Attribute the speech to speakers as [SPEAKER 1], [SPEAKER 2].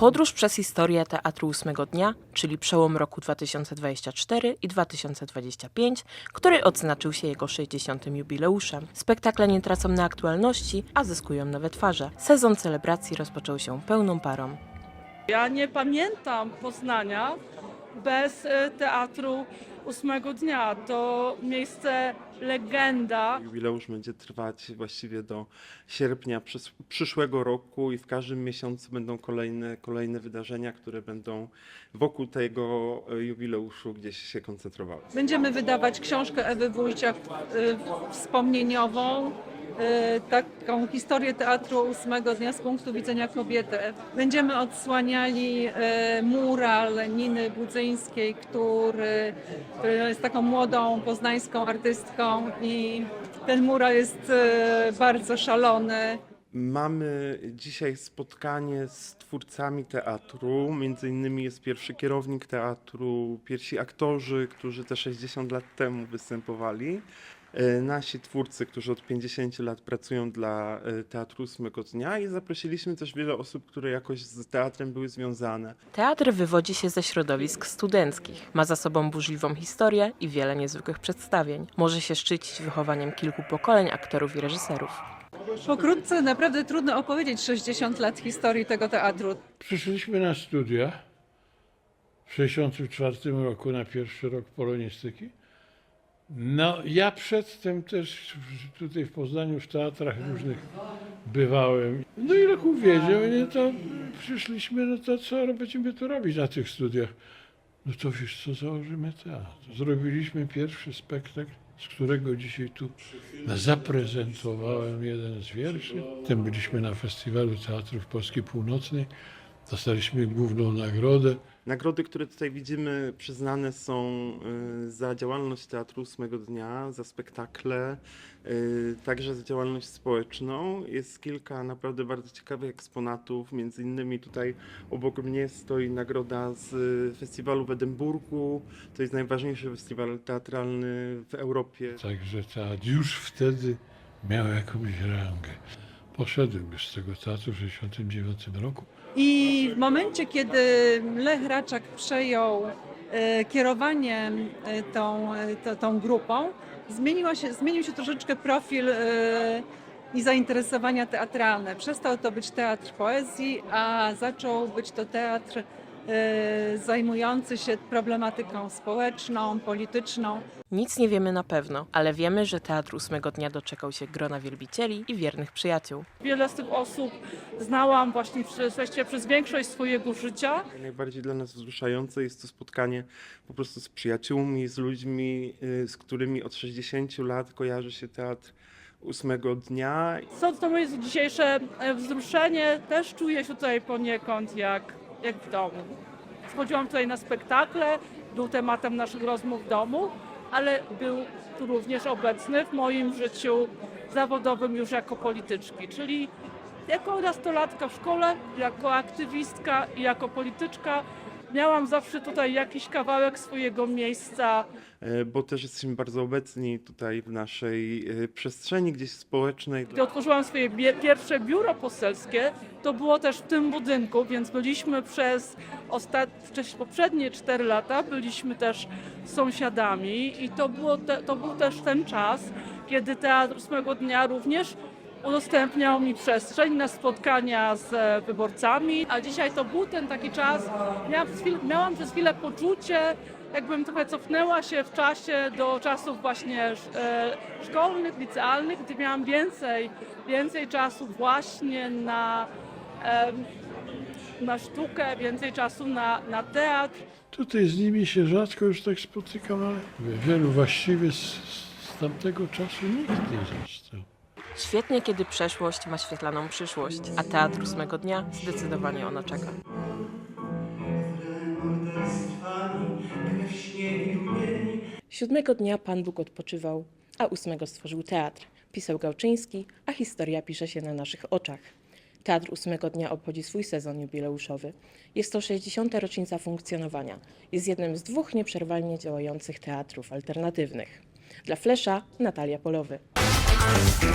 [SPEAKER 1] Podróż przez historię Teatru Ósmego Dnia, czyli przełom roku 2024 i 2025, który odznaczył się jego 60. jubileuszem. Spektakle nie tracą na aktualności, a zyskują nowe twarze. Sezon celebracji rozpoczął się pełną parą.
[SPEAKER 2] Ja nie pamiętam Poznania bez e, teatru ósmego dnia. To miejsce legenda.
[SPEAKER 3] Jubileusz będzie trwać właściwie do sierpnia przysz- przyszłego roku i w każdym miesiącu będą kolejne, kolejne wydarzenia, które będą wokół tego e, jubileuszu gdzieś się koncentrowały.
[SPEAKER 2] Będziemy wydawać książkę Ewy Wójciak e, wspomnieniową. E, Taką historię teatru ósmego dnia z punktu widzenia kobiety. Będziemy odsłaniali e, mural Niny Budzyńskiej, który, który jest taką młodą poznańską artystką i ten mural jest e, bardzo szalony.
[SPEAKER 3] Mamy dzisiaj spotkanie z twórcami teatru. Między innymi jest pierwszy kierownik teatru, pierwsi aktorzy, którzy te 60 lat temu występowali. E, Nasi twórcy, którzy od 50 lat pracują dla e, Teatru Ósmego Dnia i zaprosiliśmy też wiele osób, które jakoś z teatrem były związane.
[SPEAKER 1] Teatr wywodzi się ze środowisk studenckich. Ma za sobą burzliwą historię i wiele niezwykłych przedstawień. Może się szczycić wychowaniem kilku pokoleń aktorów i reżyserów.
[SPEAKER 2] Pokrótce naprawdę trudno opowiedzieć 60 lat historii tego teatru.
[SPEAKER 4] Przyszliśmy na studia w 1964 roku, na pierwszy rok polonistyki. No, ja przedtem też tutaj w Poznaniu w teatrach różnych bywałem. No i roku wiedział, nie, to przyszliśmy, no to co będziemy tu robić na tych studiach? No to wiesz co, założymy teatr. Zrobiliśmy pierwszy spektakl, z którego dzisiaj tu zaprezentowałem jeden z wierszy. Potem byliśmy na Festiwalu Teatrów Polski Północnej. Dostaliśmy główną nagrodę.
[SPEAKER 3] Nagrody, które tutaj widzimy, przyznane są y, za działalność Teatru Ósmego Dnia, za spektakle, y, także za działalność społeczną. Jest kilka naprawdę bardzo ciekawych eksponatów, między innymi tutaj obok mnie stoi nagroda z y, festiwalu w Edynburgu. To jest najważniejszy festiwal teatralny w Europie.
[SPEAKER 4] Także teatr już wtedy miał jakąś rangę. Poszedłem już z tego teatru w 1969 roku.
[SPEAKER 2] I w momencie, kiedy Lech Raczak przejął e, kierowanie e, tą, e, to- tą grupą, zmieniła się, zmienił się troszeczkę profil e, i zainteresowania teatralne. Przestał to być teatr poezji, a zaczął być to teatr e, zajmujący się problematyką społeczną, polityczną.
[SPEAKER 1] Nic nie wiemy na pewno, ale wiemy, że Teatr Ósmego Dnia doczekał się grona wielbicieli i wiernych przyjaciół.
[SPEAKER 2] Wiele z tych osób znałam właśnie przez, właściwie przez większość swojego życia.
[SPEAKER 3] Najbardziej dla nas wzruszające jest to spotkanie po prostu z przyjaciółmi, z ludźmi, y, z którymi od 60 lat kojarzy się teatr ósmego dnia.
[SPEAKER 2] Sądząc na moje dzisiejsze e, wzruszenie, też czuję się tutaj poniekąd jak, jak w domu. Wchodziłam tutaj na spektakle, był tematem naszych rozmów w domu, ale był tu również obecny w moim życiu zawodowym już jako polityczki, czyli jako nastolatka w szkole, jako aktywistka i jako polityczka miałam zawsze tutaj jakiś kawałek swojego miejsca
[SPEAKER 3] E, bo też jesteśmy bardzo obecni tutaj w naszej e, przestrzeni gdzieś społecznej.
[SPEAKER 2] Gdy otworzyłam swoje pierwsze biuro poselskie, to było też w tym budynku, więc byliśmy przez poprzednie 4 lata, byliśmy też sąsiadami i to, było te... to był też ten czas, kiedy Teatr Ósmego Dnia również udostępniał mi przestrzeń na spotkania z e, wyborcami, a dzisiaj to był ten taki czas, miałam przez chwilę, poczucie, jakbym trochę cofnęła się w czasie do czasów właśnie e, szkolnych, licealnych, gdy miałam więcej, więcej czasu właśnie na, na sztukę, więcej czasu na, na teatr.
[SPEAKER 4] Tutaj z nimi się rzadko już tak spotykam, ale wielu właściwie z, z tamtego czasu nikt nie został.
[SPEAKER 1] Świetnie, kiedy przeszłość ma świetlaną przyszłość, a Teatr Ósmego Dnia zdecydowanie ona czeka. Siódmego dnia Pan Bóg odpoczywał, a ósmego stworzył teatr. Pisał Gałczyński, a historia pisze się na naszych oczach. Teatr ósmego dnia obchodzi swój sezon jubileuszowy. Jest to 60. rocznica funkcjonowania. Jest jednym z dwóch nieprzerwalnie działających teatrów alternatywnych. Dla Flesza Natalia Polowy. Thank